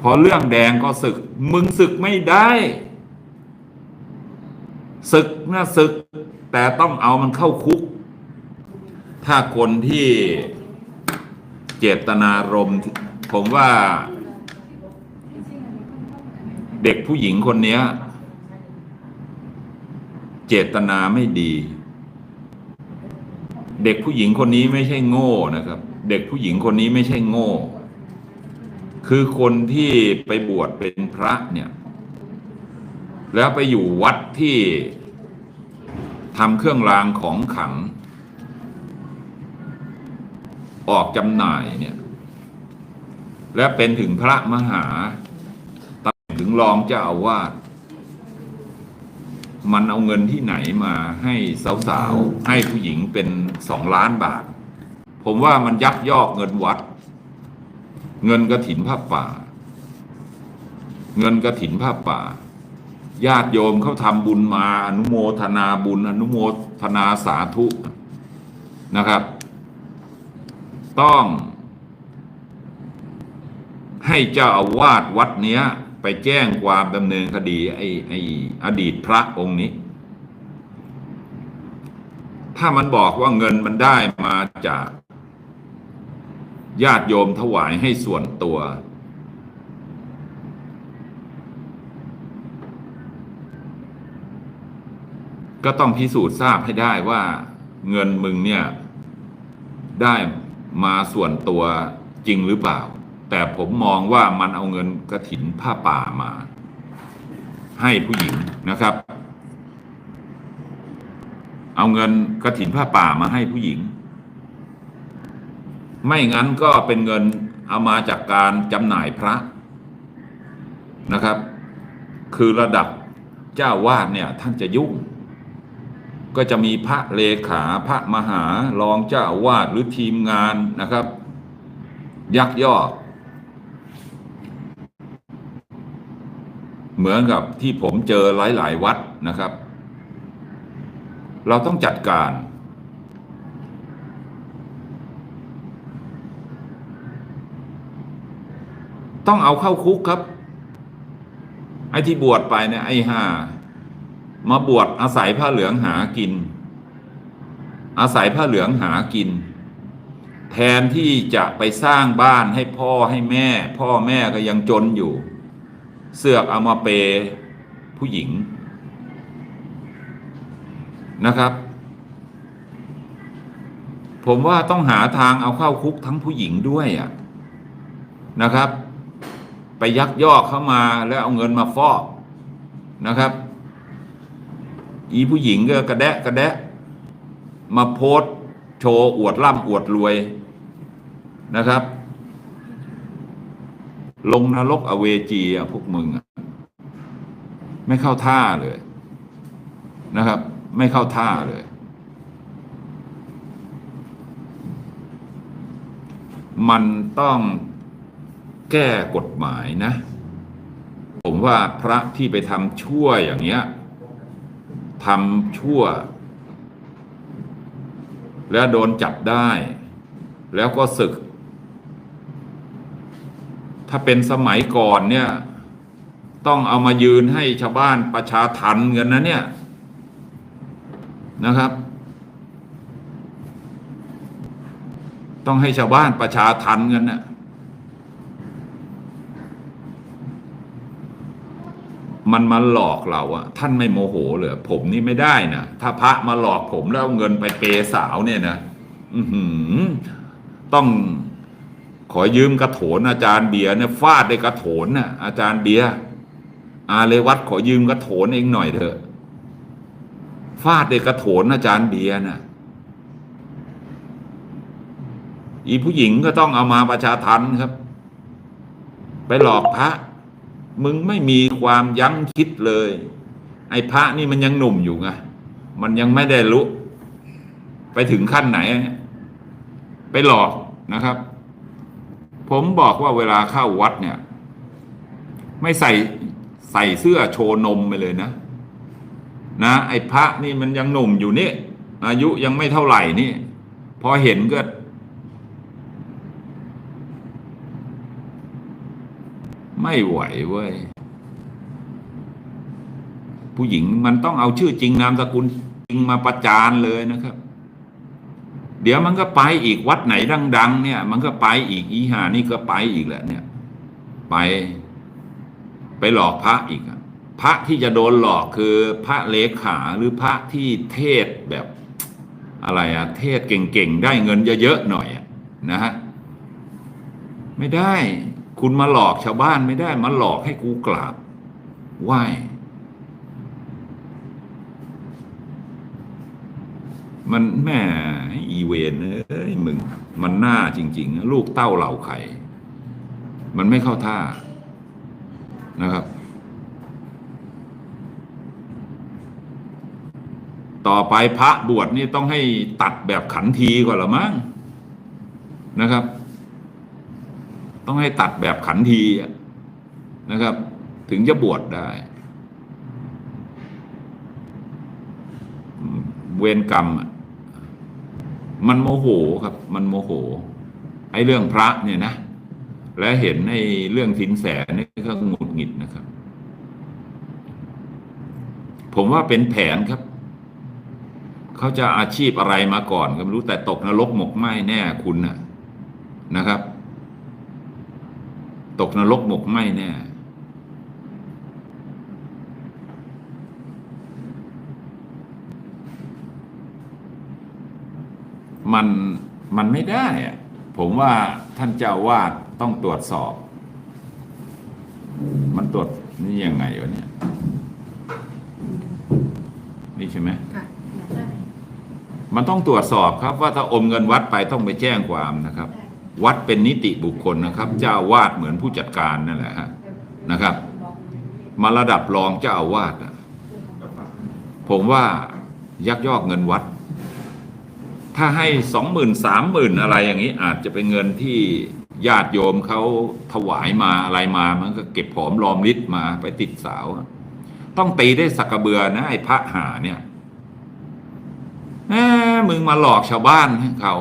พอเรื่องแดงก็ศึก มึงศึกไม่ได้ศึกนะศึก แต่ต้องเอามันเข้าคุก ถ้าคนที่เจตนารมณ์ผมว่า เด็กผู้หญิงคนนี้เจตนาไม่ดี เด็กผู้หญิงคนนี้ไม่ใช่โง่นะครับ เด็กผู้หญิงคนนี้ไม่ใช่โง่ คือคนที่ไปบวชเป็นพระเนี่ย แล้วไปอยู่วัดที่ทำเครื่องรางของขัง ออกจำหน่ายเนี่ย และเป็นถึงพระมหาตำแหน่งถึงรองเจ้าอาวาส มันเอาเงินที่ไหนมาให้สาวๆ ให้ผู้หญิงเป็นสองล้านบาท ผมว่ามันยักยอกเงินวัด เงินกระถินผ้าป่า เงินกระถินผ้าป่า ญาติโยมเขาทำบุญมาอนุโมทนาบุญ อนุโมทนาสาธุนะครับ ต้องให้เจ้าอาวาสวัดเนี้ย ไปแจ้งความดำเนินคดีไอ้ไอ้อดีตพระองค์นี้ ถ้ามันบอกว่าเงินมันได้มาจากญาติโยมถวายให้ส่วนตัว ก็ต้องพิสูจน์ทราบให้ได้ว่าเงินมึงเนี่ย ได้มาส่วนตัวจริงหรือเปล่า แต่ผมมองว่ามันเอาเงินกระถินผ้าป่ามา ให้ผู้หญิงนะครับ เอาเงินกระถินผ้าป่ามาให้ผู้หญิง ไม่งั้นก็เป็นเงินเอามาจากการจำหน่ายพระนะครับ คือระดับเจ้าวาดเนี่ยท่านจะยุ่ง ก็จะมีพระเลขาพระมหารองเจ้าวาสหรือทีมงานนะครับ ยักยอก เห มือนกับที่ผมเจอหลาย ๆ วัดนะครับ เราต้องจัดการ ต้องเอาเข้าคุกครับ ไอ้ที่บวชไปเนี่ยไอ้ห่ามาบวชอาศัยผ้าเหลืองหากิน อาศัยผ้าเหลืองหากิน แทนที่จะไปสร้างบ้านให้พ่อให้แม่ พ่อแม่ก็ยังจนอยู่ เสือกเอามาเปยผู้หญิงนะครับ ผมว่าต้องหาทางเอาเข้าคุกทั้งผู้หญิงด้วยอะนะครับ ไปยักยอกเข้ามาแล้วเอาเงินมาฟอกนะครับ อีผู้หญิงก็กระแดะกระแดะ มาโพสโชว์อวดร่ำอวดรวยนะครับ ลงนรกอเวจีอะพวกมึงอะไม่เข้าท่าเลยนะครับ ไม่เข้าท่าเลย มันต้องแก้กฎหมายนะ ผมว่าพระที่ไปทำชั่วอย่างเงี้ยทำชั่ว แล้วโดนจับได้ แล้วก็ศึก ถ้าเป็นสมัยก่อนเนี่ย ต้องเอามายืนให้ชาวบ้านประชาทันกันนะเนี่ยนะครับ ต้องให้ชาวบ้านประชาทันกันนะมันมาหลอกเราอะท่านไม่โมโหเลยผมนี่ไม่ได้นะถ้าพระมาหลอกผมแล้วเอาเงินไปเปย์สาวเนี่ยนะ อือหือต้อง ขอยืมกระโถนอาจารย์เบียร์เนี่ยฟาดได้กระโถนน่ะอาจารย์เบียร์อาเลวัดขอยืมกระโถนเองหน่อยเถอะฟาดได้กระโถนอาจารย์เบียร์น่ะอีผู้หญิงก็ต้องเอามาประชาทันครับ ไปหลอกพระ มึงไม่มีความยั้งคิดเลย ไอ้พระนี่มันยังหนุ่มอยู่ไงมันยังไม่ได้รู้ ไปถึงขั้นไหน ไปหลอกนะครับ ผมบอกว่าเวลาเข้าวัดเนี่ย ไม่ใส่ใส่เสื้อโชว์นมไปเลยนะ นะ ไอ้พระนี่มันยังหนุ่มอยู่นี่ อายุยังไม่เท่าไหร่นี่ พอเห็นก็ ไม่ไหวเว้ยผู้หญิงมันต้องเอาชื่อจริงนามสกุลจริงมาประจานเลยนะครับ เดี๋ยวมันก็ไปอีกวัดไหนดัง ๆ เนี่ย มันก็ไปอีกอีหานี่ก็ไปอีกแหละเนี่ย ไป ไปหลอกพระอีกอะพระที่จะโดนหลอกคือพระเลขาหรือพระที่เทศแบบอะไรอะเทศเก่งๆ ได้เงินเยอะๆหน่อยอะนะฮะไม่ได้ คุณมาหลอกชาวบ้านไม่ได้ มาหลอกให้กูกราบไหว้ มันแม่อีเวนเอ้ยมึง มันหน้าจริง ๆ ลูกเต้าเหล่าไข่ มันไม่เข้าท่านะครับ ต่อไปพระบวชนี่ต้องให้ตัดแบบขันทีก่อนละมั้งนะครับ ต้องให้ตัดแบบขันทีนะครับ ถึงจะบวชได้เวรกรรมอะ มันโมโหครับ มันโมโห ไอ้เรื่องพระเนี่ยนะ และเห็นไอ้เรื่องสินแสนี่ก็หงุดหงิดนะครับ ผมว่าเป็นแผนครับ เขาจะอาชีพอะไรมาก่อนก็ไม่รู้แต่ตกนรกหมกไหม้แน่คุณนะนะครับ ตกนรกหมกไหม้แน่ มันมันไม่ได้อะผมว่าท่านเจ้าวาดต้องตรวจสอบ มันตรวจนี่ยังไงวะเนี่ย นี่ใช่ไหมค่ะมันต้องตรวจสอบครับ ว่าถ้าอมเงินวัดไปต้องไปแจ้งความนะครับ วัดเป็นนิติบุคคลนะครับ เจ้าอาวาดเหมือนผู้จัดการนั่นแหละฮะนะครับ มาระดับรองเจ้าอาวาสอะผมว่ายักยอกเงินวัด ถ้าให้สองหมื่นสามหมื่นอะไรอย่างนี้อาจจะเป็นเงินที่ญาติโยมเขาถวายมาอะไรมามันก็เก็บหอมรอมริดมาไปติดสาว ต้องตีได้สักกระเบือนะไอ้พระหาเนี่ยแหมมึงมาหลอกชาวบ้านเขา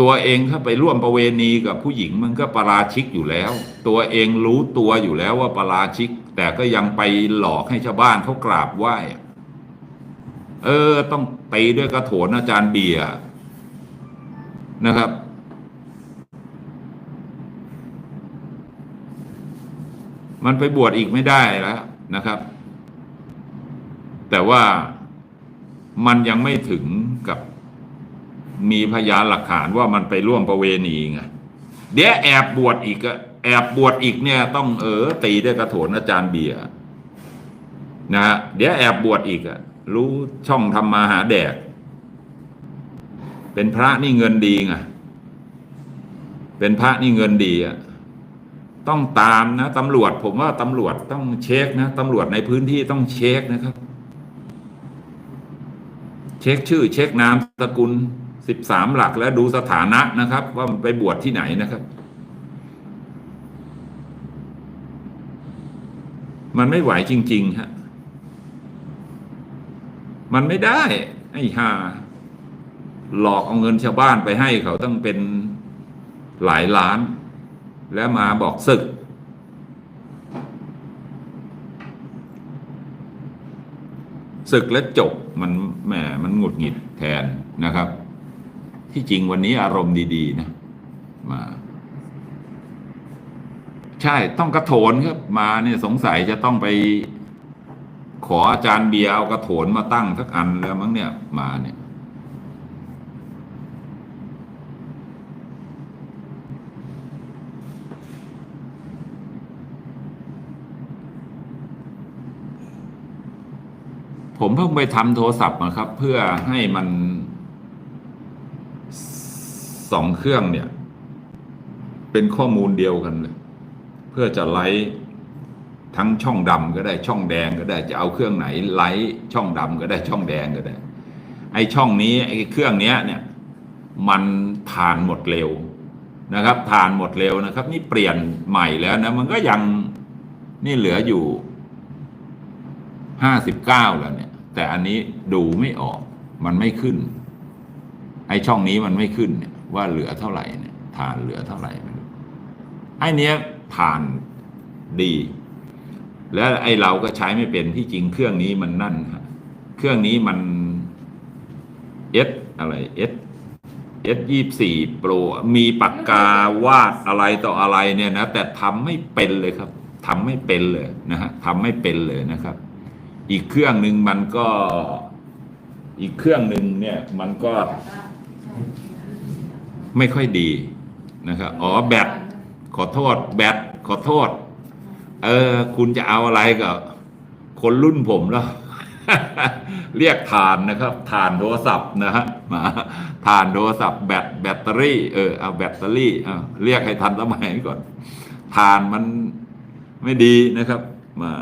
ตัวเองถ้าไปร่วมประเวณีกับผู้หญิงมันก็ประราชิกอยู่แล้ว ตัวเองรู้ตัวอยู่แล้วว่าประราชิก แต่ก็ยังไปหลอกให้ชาวบ้านเขากราบไหว้เออ ต้อง ตีด้วยกระโถนอาจารย์เบียร์นะครับ มันไปบวชอีกไม่ได้แล้วนะครับ แต่ว่ามันยังไม่ถึงกับมีพยานหลักฐานว่ามันไปร่วมประเวณีไงเดี๋ยวแอบบวชอีกแอบบวชอีกเนี่ยต้องเออตีด้วยกระโถนอาจารย์เบียร์นะฮะเดี๋ยวแอบบวชอีกอะ รู้ช่องทำมาหาแดก เป็นพระนี่เงินดีไงเป็นพระนี่เงินดีอะต้องตามนะตำรวจ ผมว่าตำรวจต้องเช็คนะตำรวจในพื้นที่ต้องเช็คนะครับ เช็คชื่อ เช็คนามสกุลสิบสามหลักแล้วดูสถานะนะครับ ว่ามันไปบวชที่ไหนนะครับ มันไม่ไหวจริง ๆ ฮะ มันไม่ได้ ไอ้ห่าหลอกเอาเงินชาวบ้านไปให้เขาต้องเป็นหลายล้าน แล้วมาบอกศึก ศึกแล้วจบมันแหมมันหงุดหงิดแทนนะครับ ที่จริงวันนี้อารมณ์ดี ๆ นะ มา ใช่ต้องกระโถนครับ มาเนี่ยสงสัยจะต้องไป ขออาจารย์เบียร์เอากระโถนมาตั้งสักอันแล้วมั้งเนี่ยมาเนี่ย ผมเพิ่งไปทำโทรศัพท์มาครับ เพื่อให้มันสองเครื่องเนี่ย เป็นข้อมูลเดียวกันเลย เพื่อจะไลฟ์ ทั้งช่องดำก็ได้ช่องแดงก็ได้จะเอาเครื่องไหนไลฟ์ช่องดำก็ได้ช่องแดงก็ได้ ไอช่องนี้ไอเครื่องเนี้ยเนี่ยมันผ่านหมดเร็วนะครับ ผ่านหมดเร็วนะครับ นี่เปลี่ยนใหม่แล้วนะมันก็ยังนี่เหลืออยู่ห้าสิบเก้าแล้วเนี่ย แต่อันนี้ดูไม่ออกมันไม่ขึ้น ไอช่องนี้มันไม่ขึ้นเนี่ยว่าเหลือเท่าไหร่เนี่ยฐานเหลือเท่าไหร่ไม่รู้ไอเนี้ยผ่านดี แล้วไอ้เราก็ใช้ไม่เป็นที่จริงเครื่องนี้มันนั่นฮะเครื่องนี้มันเอสอะไรเอสเอสยี่สี่โปรมีปากกาวาดอะไรต่ออะไรเนี่ยนะ แต่ทำไม่เป็นเลยครับทำไม่เป็นเลยนะฮะทำไม่เป็นเลยนะครับ อีกเครื่องหนึ่งมันก็อีกเครื่องหนึ่งเนี่ยมันก็ ไม่ค่อยดีนะครับ อ๋อแบตขอโทษ แบตขอโทษ เออ คุณจะเอาอะไรกับคนรุ่นผมแล้ว เรียกฐานนะครับฐานโทรศัพท์นะฮะมาฐานโทรศัพท์แบตแบตเตอรี่เออเอาแบตเตอรี่เอาเรียกให้ทันสมัยก่อนฐานมันไม่ดีนะครับ มา